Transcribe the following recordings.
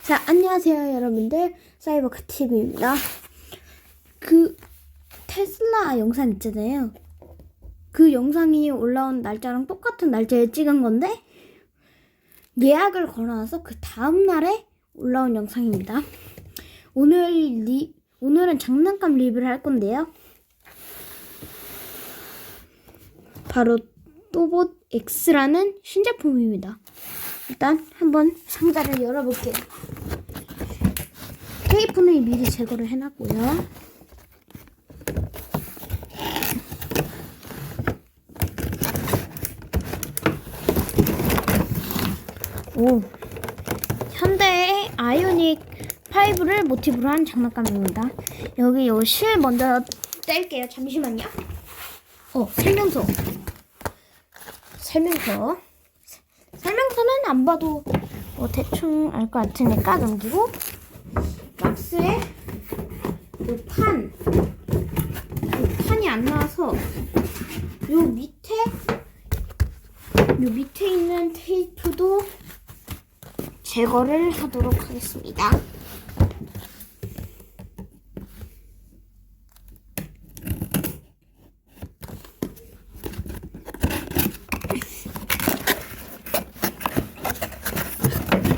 자, 안녕하세요, 여러분들. 사이버카 TV입니다. 그 테슬라 영상 있잖아요. 그 영상이 올라온 날짜랑 똑같은 날짜에 찍은 건데 예약을 걸어놔서 그 다음 날에 올라온 영상입니다. 오늘 리, 오늘은 장난감 리뷰를 할 건데요. 바로 또봇 X라는 신제품입니다. 일단 한번 상자를 열어볼게요. 테이프는 미리 제거를 해놨고요. 오, 현대의 아이오닉 5를 모티브로 한 장난감입니다. 여기 요 실 먼저 뗄게요. 잠시만요. 어, 설명서. 설명서. 설명서는 안 봐도 뭐 대충 알 것 같으니까 넘기고 박스에 요 판, 요 판이 안 나와서 요 밑에 요 밑에 있는 테이프도 제거를 하도록 하겠습니다.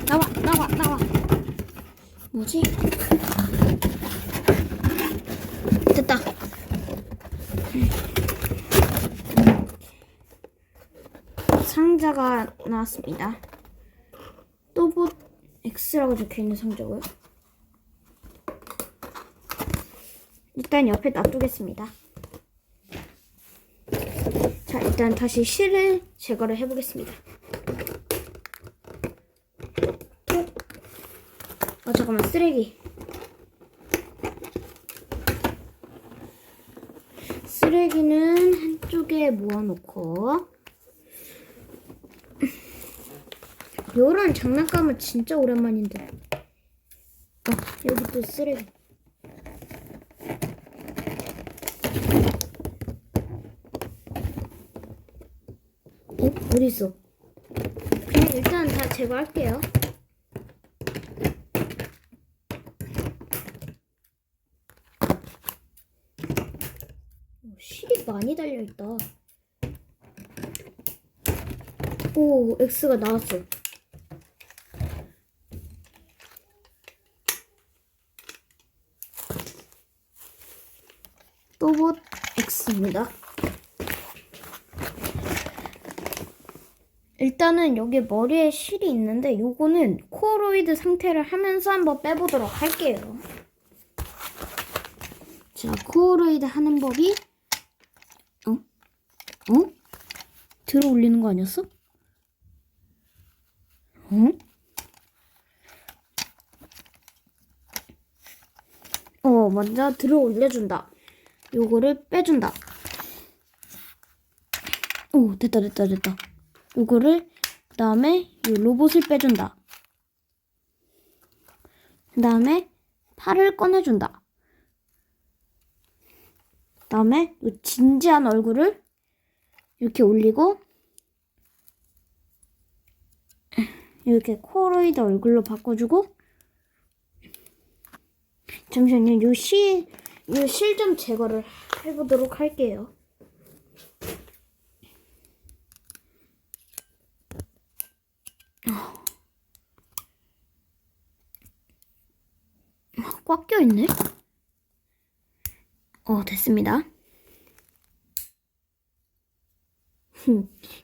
나와 나와 나와 뭐지? 됐다 상자가 나왔습니다. 또봇 X라고 적혀있는 상자고요. 일단 옆에 놔두겠습니다. 자 일단 다시 실을 제거를 해보겠습니다. 아 잠깐만 쓰레기. 쓰레기는 한쪽에 모아놓고 요런 장난감은 진짜 오랜만인데 어 여기 또 쓰레기 어? 어딨어 그냥 일단 다 제거할게요 오, 실이 많이 달려있다. 오, X가 나왔어. 또봇 X입니다. 일단은 여기 머리에 실이 있는데 요거는 코로이드 상태를 하면서 한번 빼보도록 할게요. 자, 코어로이드 하는 법이 어? 어? 들어 올리는 거 아니었어? 어? 어, 먼저 들어 올려준다. 요거를 빼준다. 오, 됐다, 됐다, 됐다. 요거를, 그 다음에 이 로봇을 빼준다. 그 다음에 팔을 꺼내준다. 그 다음에 이 진지한 얼굴을 이렇게 올리고 이렇게 코로이드 얼굴로 바꿔주고 잠시만요. 요 실, 요실좀 제거를 해보도록 할게요. 꽉 껴있네? 어, 됐습니다.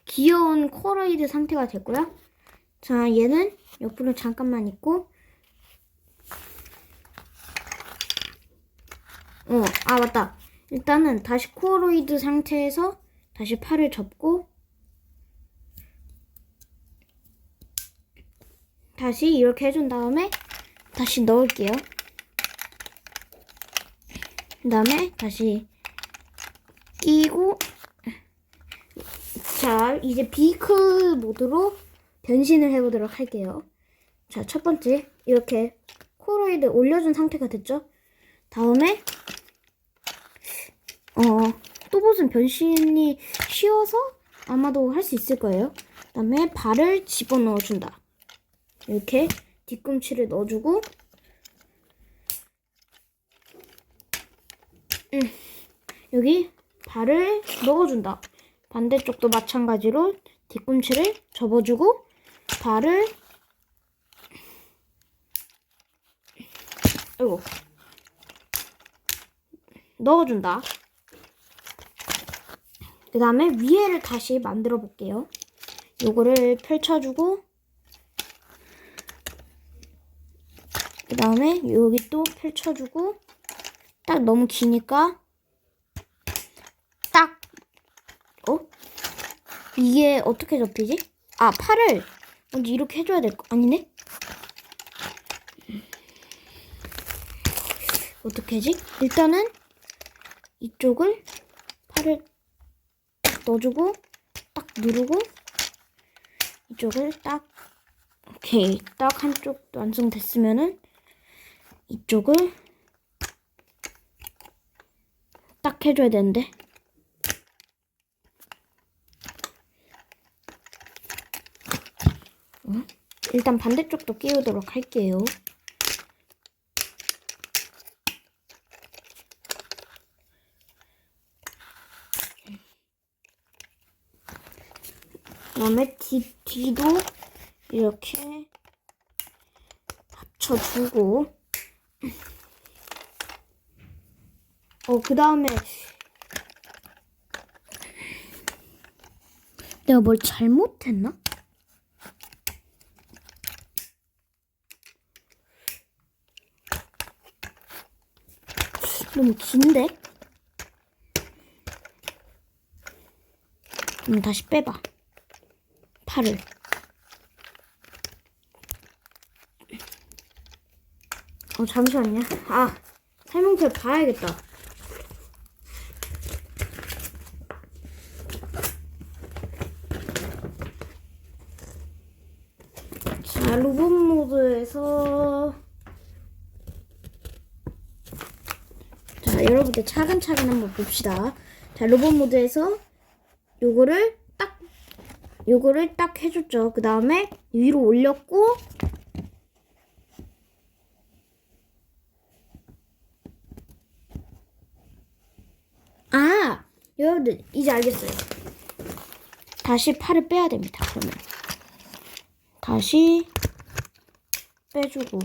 귀여운 코로이드 상태가 됐고요. 자, 얘는 옆으로 잠깐만 있고, 어, 아, 맞다. 일단은 다시 코로이드 상태에서 다시 팔을 접고, 다시 이렇게 해준 다음에 다시 넣을게요. 그 다음에 다시 끼고 자 이제 비크 모드로 변신을 해보도록 할게요 자 첫 번째 이렇게 코로이드 올려준 상태가 됐죠 다음에 어 또봇은 변신이 쉬워서 아마도 할 수 있을 거예요 그 다음에 발을 집어넣어 준다 이렇게 뒤꿈치를 넣어주고 음, 여기 발을 넣어준다. 반대쪽도 마찬가지로 뒤꿈치를 접어주고 발을 아이고 넣어준다. 그 다음에 위에를 다시 만들어 볼게요. 요거를 펼쳐주고 그 다음에 여기 또 펼쳐주고 딱 너무 기니까 딱 어? 이게 어떻게 접히지? 아 팔을 먼저 이렇게 해줘야 될 거 아니네? 어떻게 하지? 일단은 이쪽을 팔을 딱 넣어주고 딱 누르고 이쪽을 딱 오케이 딱 한쪽 완성됐으면은 이쪽을 딱 해줘야 되는데 어? 일단 반대쪽도 끼우도록 할게요. 그다음에 뒤 뒤도 이렇게 합쳐주고 어 그다음에 내가 뭘 잘못했나? 너무 긴데? 그럼 다시 빼봐. 팔을. 어, 잠시만요. 아, 설명서 봐야겠다. 자, 로봇 모드에서 자, 여러분들 차근차근 한번 봅시다. 자, 로봇 모드에서 요거를 딱 요거를 딱 해줬죠. 그 다음에 위로 올렸고 아 여러분들 이제 알겠어요. 다시 팔을 빼야 됩니다. 그러면 다시 빼주고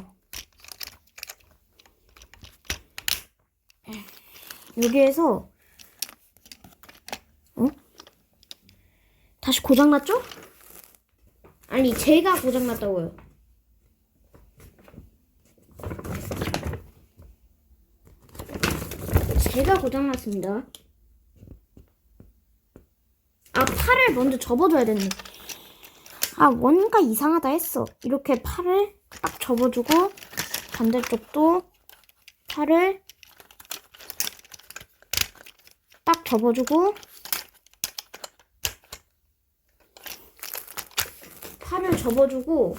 여기에서 다시 고장났죠? 아니 제가 고장났다고요. 제가 고장났습니다. 아 팔을 먼저 접어줘야 되는데 아 뭔가 이상하다 했어. 이렇게 팔을 딱 접어주고 반대쪽도 팔을 딱 접어주고 팔을 접어주고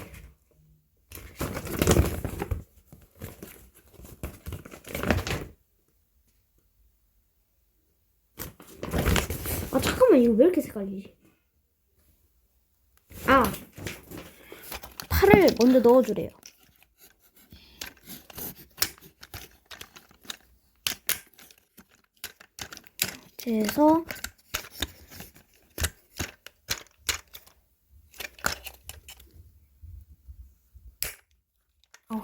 아 잠깐만 이거 왜 이렇게 색깔이지? 아 팔을 먼저 넣어주래요. 그래서 어?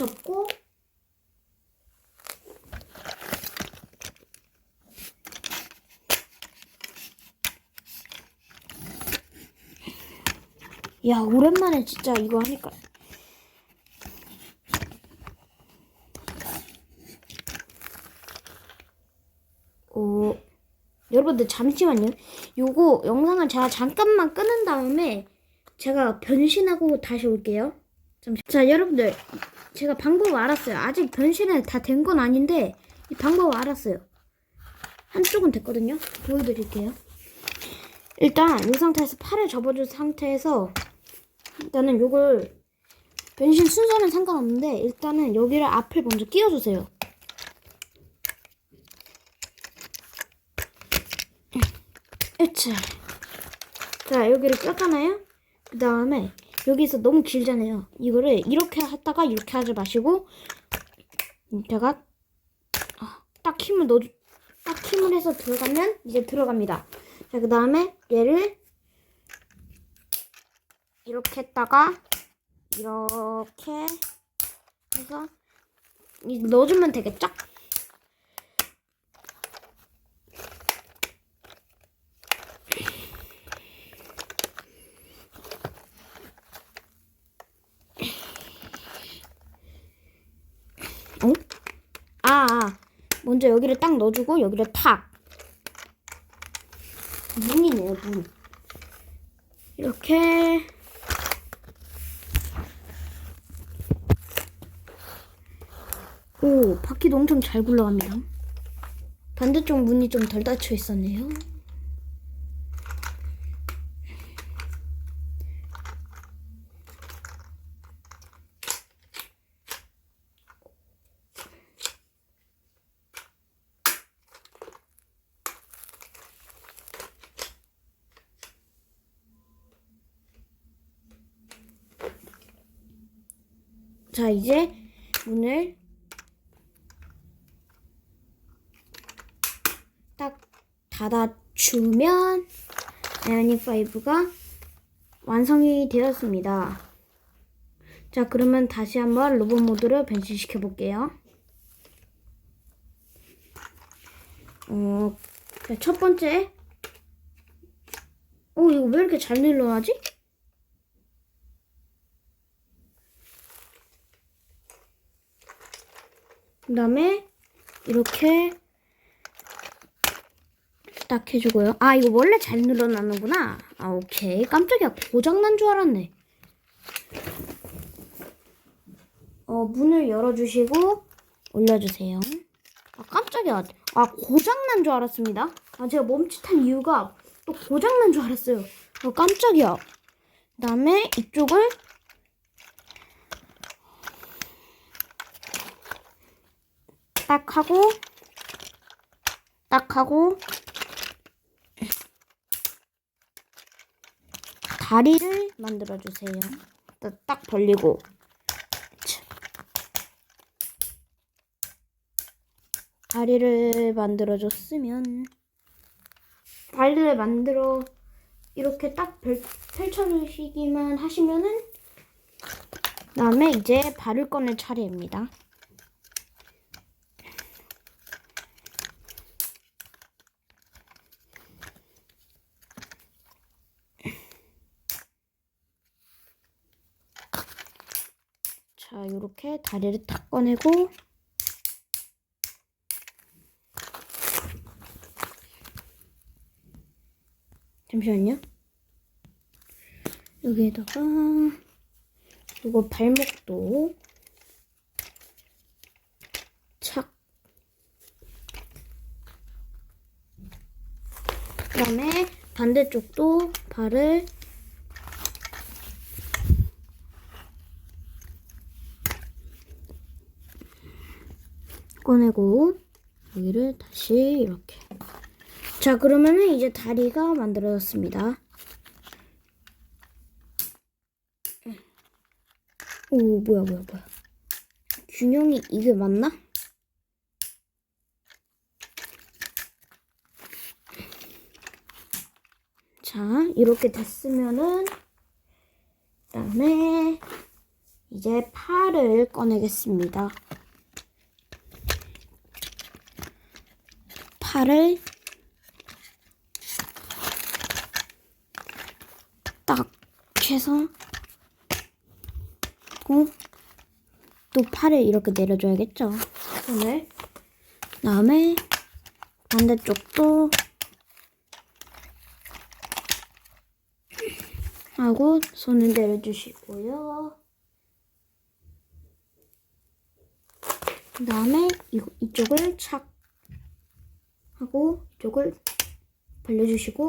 팔 접고 야 오랜만에 진짜 이거 하니까. 어 여러분들 잠시만요. 요거 영상을 제가 잠깐만 끄는 다음에 제가 변신하고 다시 올게요 잠시 자 여러분들 제가 방법 알았어요 아직 변신을 다된 건 아닌데 이 방법 알았어요 한쪽은 됐거든요 보여드릴게요 일단 이 상태에서 팔을 접어준 상태에서 일단은 요걸 변신 순서는 상관없는데 일단은 여기를 앞을 먼저 끼워주세요. 으차. 자 여기를 꼈잖아요. 그 다음에 여기서 너무 길잖아요. 이거를 이렇게 하다가 이렇게 하지 마시고 제가 아, 딱 힘을 넣어 딱 힘을 해서 들어가면 이제 들어갑니다. 자 그 다음에 얘를 이렇게 했다가 이렇게 해서 이- 넣어주면 되겠죠? 어? 아, 아, 먼저 여기를 딱 넣어주고 여기를 탁. 문이네요, 문. 이렇게. 오, 바퀴도 엄청 잘 굴러갑니다. 반대쪽 문이 좀 덜 닫혀 있었네요. 자, 이제 문을 딱 닫아주면 아이오닉 5가 완성이 되었습니다. 자, 그러면 다시 한번 로봇 모드를 변신시켜 볼게요. 어, 자, 첫 번째. 어, 이거 왜 이렇게 잘 늘어나지? 그 다음에 이렇게 딱 해주고요. 아 이거 원래 잘 늘어나는구나. 아 오케이. 깜짝이야 고장난 줄 알았네. 어 문을 열어주시고 올려주세요. 아 깜짝이야. 아 고장난 줄 알았습니다. 아 제가 멈칫한 이유가 또 고장난 줄 알았어요. 아 깜짝이야. 그 다음에 이쪽을 딱 하고 딱 하고 다리를 만들어 주세요. 딱- 딱 벌리고 자. 다리를 만들어 줬으면 다리를 만들어 이렇게 딱 펼- 펼쳐주시기만 하시면은 그다음에 이제 발을 꺼낼 차례입니다. 자, 이렇게 다리를 탁 꺼내고 잠시만요. 여기에다가 이거 발목도 착 그다음에 반대쪽도 발을 꺼내고 여기를 다시 이렇게. 자 그러면은 이제 다리가 만들어졌습니다. 오 뭐야 뭐야 뭐야. 균형이 이게 맞나? 자 이렇게 됐으면은 그 다음에 이제 팔을 꺼내겠습니다 팔을 딱 해서 고, 또 팔을 이렇게 내려줘야겠죠. 손을. 다음에 반대쪽도 하고 손을 내려주시고요. 그 다음에 이쪽을 착 하고 이쪽을 벌려주시고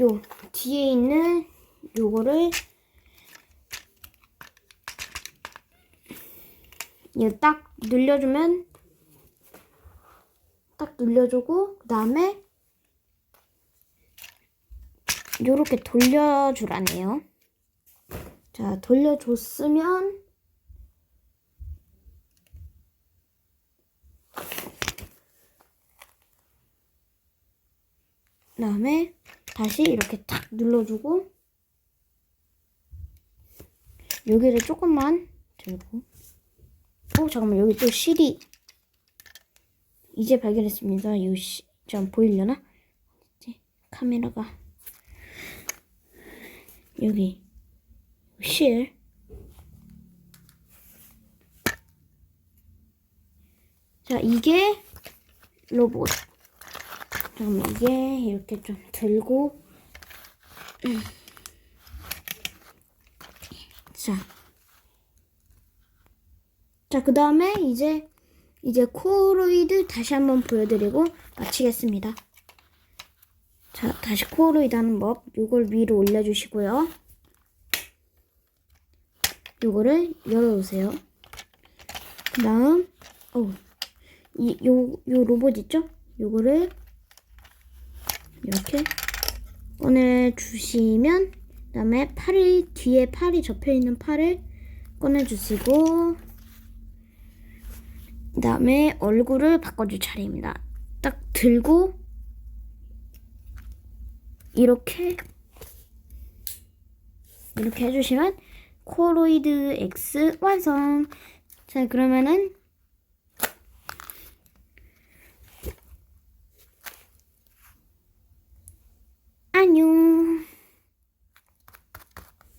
요 뒤에 있는 요거를 이거 딱 늘려주면 딱 늘려주고 그 다음에 요렇게 돌려주라네요. 자, 돌려줬으면 그 다음에 다시 이렇게 탁 눌러주고 여기를 조금만 들고 어 잠깐만 여기 또 실이 이제 발견했습니다. 이 시, 좀 보이려나? 카메라가 여기 실 자, 이게 로봇. 잠깐만, 이게 이렇게 좀 들고. 음. 자. 자, 그 다음에 이제, 이제 코어로이드 다시 한번 보여드리고 마치겠습니다. 자, 다시 코어로이드 하는 법. 요걸 위로 올려주시고요. 요거를 열어주세요. 그 다음, 어, 이, 요, 요 로봇 있죠? 요거를 이렇게 꺼내주시면, 그 다음에 팔이, 뒤에 팔이 접혀있는 팔을 꺼내주시고, 그 다음에 얼굴을 바꿔줄 차례입니다. 딱 들고, 이렇게, 이렇게 해주시면, 코로이드 X 완성! 자, 그러면은, 안녕.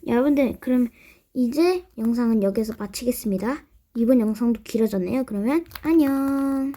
여러분들, 그럼 이제 영상은 여기서 마치겠습니다. 이번 영상도 길어졌네요. 그러면 안녕.